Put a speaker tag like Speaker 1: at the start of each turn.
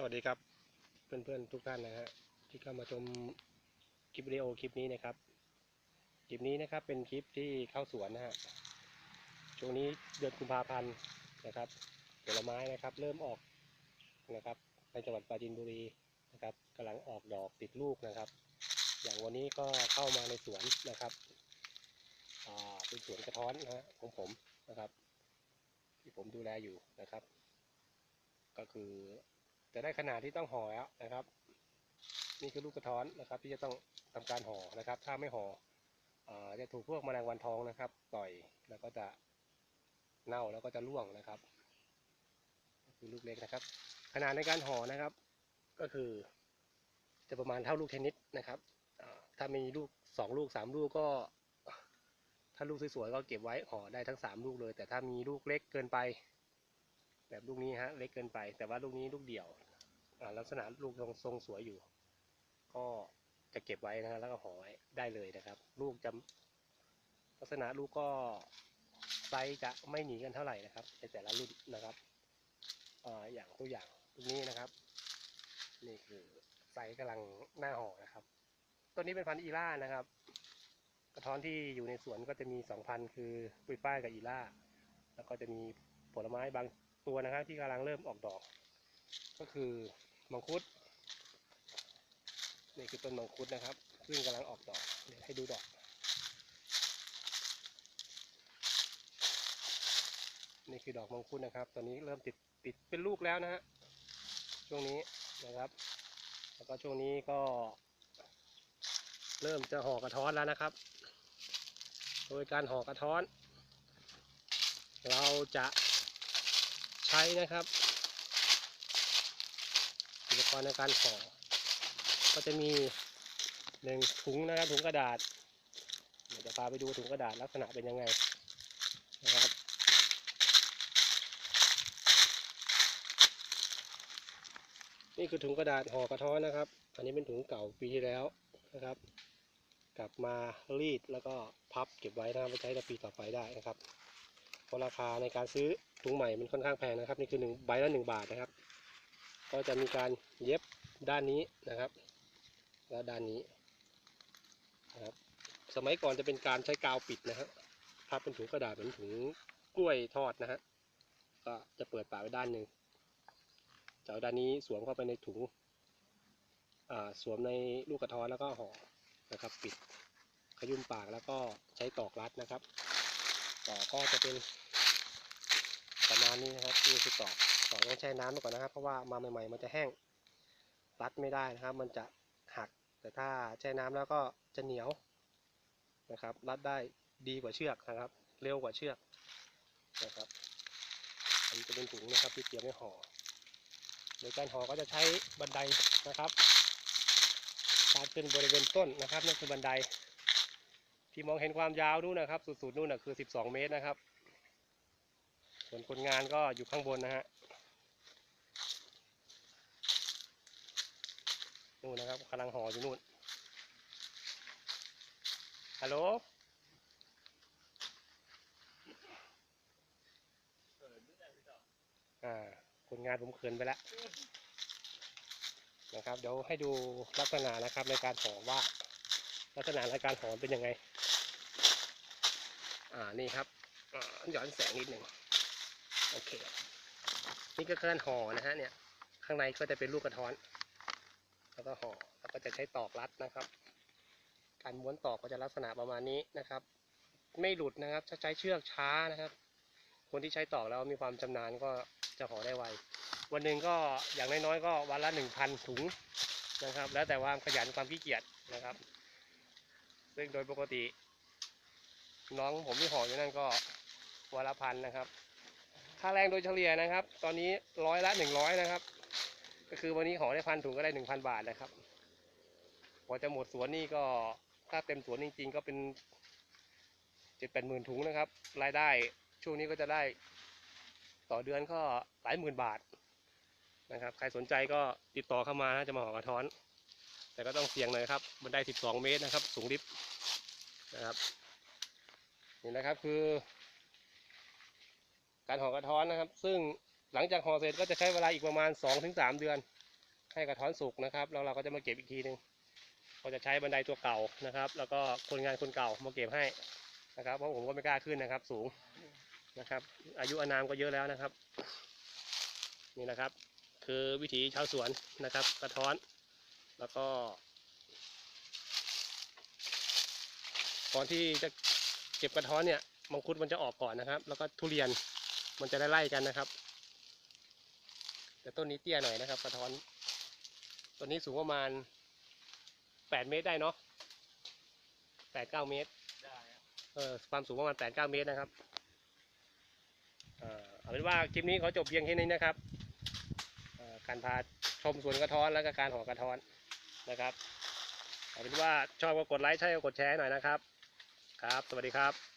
Speaker 1: สวัสดีครับเพื่อนๆทุกท่านนะฮะที่เข้ามาชมคลิปวิดีโอคลิปนี้นะครับคลิปนี้นะครับเป็นคลิปที่เข้าสวนนะฮะช่วงนี้เดือนกุมภาพันธ์นะครับผลไม้นะครับ เริ่มออกนะครับในจังหวัดปราจีนบุรีนะครับกำลังออกดอกติดลูกนะครับ อย่างวันนี้ก็เข้ามาในสวนนะครับอ่าเป็นสวนกระท้อนนะฮะของผมนะครับ ที่ผมดูแลอยู่นะครับ ก็คือ จะได้ขนาดที่ต้องห่อแล้วนะครับ นี่คือลูกกระท้อนนะครับ ที่จะต้องทำการห่อนะครับ ถ้าไม่ห่ออจะถูกพวกแมลงวันทองนะครับ ต่อยแล้วก็จะเน่าแล้วก็จะร่วงนะครับคือลูกเล็กนะครับ ขนาดในการห่อนะครับ ก็คือจะประมาณเท่าลูกเทนนิสนะครับถ้ามีลูกสองลูกสามลูกก็ ถ้าลูกสวยๆก็เก็บไว้ห่อได้ทั้งสามลูกเลย แต่ถ้ามีลูกเล็กเกินไป แบบลูกนี้ฮะเล็กเกินไป แต่ว่าลูกนี้ลูกเดี่ยวลักษณะลูกทรงทรงสวยอยู่ ก็จะเก็บไว้นะฮะแล้วก็ห่อไว้ได้เลยนะครับ ลูกจะลักษณะลูกก็ไซส์จะไม่หนีกันเท่าไหร่นะครับในแต่ละรุ่นนะครับออย่างตัวอย่างลูกนี้นะครับ นี่คือไซส์กำลังหน้าห่อนะครับต้นนี้เป็นพันธุ์อีล่านะครับ กระท้อนที่อยู่ในสวนก็จะมีสองพันธุ์คือปุยป้ายกับอีล่า แล้วก็จะมีผลไม้บาง ตัวนะครับ ที่กำลังเริ่มออกดอก ก็คือมังคุดนี่คือต้นมังคุดนะครับซึ่งกำลังออกดอกเดี๋ยวให้ดูดอก นี่คือดอกมังคุดนะครับ ตอนนี้เริ่มติดติดเป็นลูกแล้วนะฮะช่วงนี้นะครับ แล้วก็ช่วงนี้ก็ เริ่มจะห่อกระท้อนแล้วนะครับ โดยการห่อกระท้อน เราจะ ใช้นะครับอุปกรณ์ในการห่อก็จะมีหนึ่งถุงนะครับถุงกระดาษเดี๋ยวจะพาไปดูถุงกระดาษลักษณะเป็นยังไงนะครับนี่คือถุงกระดาษห่อกระท้อนนะครับ อันนี้เป็นถุงเก่าปีที่แล้วนะครับ กลับมารีดแล้วก็พับเก็บไว้นะครับไว้ใช้ในปีต่อไปได้นะครับ เพราะราคาในการซื้อถุงใหม่มันค่อนข้างแพงนะครับ นี่คือหนึ่งใบละหนึ่งบาทนะครับ ก็จะมีการเย็บด้านนี้นะครับ แล้วด้านนี้นะครับ สมัยก่อนจะเป็นการใช้กาวปิดนะฮะพับเป็นถุงกระดาษเหมือนถุงกล้วยทอดนะฮะก็จะเปิดปากไว้ด้านหนึ่งจะเอาด้านนี้สวมเข้าไปในถุงสวมในลูกกระท้อนแล้วก็ห่อนะครับ ปิดขยุ่มปากแล้วก็ใช้ตอกรัดนะครับ ต่อก็จะเป็นประมาณนี้นะครับนี่คือตอกตอต้องแช่น้ำก่อนนะครับ เพราะว่ามาใหม่ ๆ มันจะแห้งรัดไม่ได้นะครับ มันจะหักแต่ถ้าแช่น้ำแล้วก็จะเหนียวนะครับ รัดได้ดีกว่าเชือกนะครับ เร็วกว่าเชือกนะครับอันนี้จะเป็นถุงนะครับที่เตรียมไว้ห่อโดยการห่อก็จะใช้บันไดนะครับการขึ้นบริเวณต้นนะครับนั่นคือบันได ที่มองเห็นความยาวนู่นนะครับ สุดๆนู่นนะคือ 12 เมตรนะครับ ส่วนคนงานก็อยู่ข้างบนนะฮะนู่นนะครับกำลังห่ออยู่นู่นฮัลโหลอ่าคนงานผมเขินไปแล้วนะครับ เดี๋ยวให้ดูลักษณะนะครับในการห่อว่าลักษณะในการห่อเป็นยังไง อ่านี่ครับย้อนแสงนิดหนึ่งโอเค นี่ก็การห่อนะฮะเนี่ย ข้างในก็จะเป็นลูกกระท้อน แล้วก็ห่อแล้วก็จะใช้ตอกรัดนะครับ การม้วนตอกก็จะลักษณะประมาณนี้นะครับ ไม่หลุดนะครับถ้าใช้เชือกช้านะครับ คนที่ใช้ตอกแล้วมีความชำนาญก็จะห่อได้ไว วันหนึ่งก็อย่างน้อยๆก็วันละหนึ่งพันถุงนะครับ แล้วแต่ความขยันความขี้เกียจนะครับ ซึ่งโดยปกติ น้องผมที่ห่ออยู่นั่นก็วันละพันนะครับ ค่าแรงโดยเฉลี่ยนะครับ ตอนนี้ร้อยละหนึ่งร้อยนะครับ ก็คือวันนี้ห่อได้พันถุงก็ได้หนึ่งพันบาทนะครับพอจะหมดสวนนี่ก็ถ้าเต็มสวนจริง ๆ ก็เป็นเจ็ดแปดหมื่นถุงนะครับ รายได้ช่วงนี้ก็จะได้ต่อเดือนก็หลายหมื่นบาทนะครับ ใครสนใจก็ติดต่อเข้ามานะจะมาห่อกระท้อน แต่ก็ต้องเสี่ยงหน่อยครับบันได้ 12 เมตรนะครับ สูงลิฟต์นะครับ นี่นะครับคือ การห่อกระท้อนนะครับ ซึ่งหลังจากห่อเสร็จก็จะใช้เวลาอีกประมาณ 2-3 เดือน ให้กระท้อนสุกนะครับแล้วเราก็จะมาเก็บอีกทีหนึ่งเราจะใช้บันไดตัวเก่านะครับ แล้วก็คนงานคนเก่ามาเก็บให้นะครับ เพราะผมก็ไม่กล้าขึ้นนะครับ สูงนะครับ อายุอานามก็เยอะแล้วนะครับ นี่นะครับ คือวิถีชาวสวนนะครับ กระท้อน แล้วก็ก่อนที่จะ เก็บกระท้อนเนี่ยมังคุดมันจะออกก่อนนะครับ แล้วก็ทุเรียนมันจะได้ไล่กันนะครับ แต่ต้นนี้เตี้ยหน่อยนะครับกระท้อนต้นนี้สูงประมาณแปดเมตรได้เนาะแปดเก้าเมตร
Speaker 2: ได้ครับ
Speaker 1: เออความสูงประมาณแปดเก้าเมตรนะครับเอ่อเอาเป็นว่าคลิปนี้เขาจบเพียงแค่นี้นะครับเอ่อการพาชมสวนกระท้อนแล้วก็การห่อกระท้อนนะครับเอาเป็นว่าชอบก็กดไลค์ใช่ก็กดแชร์หน่อยนะครับ ครับ สวัสดีครับ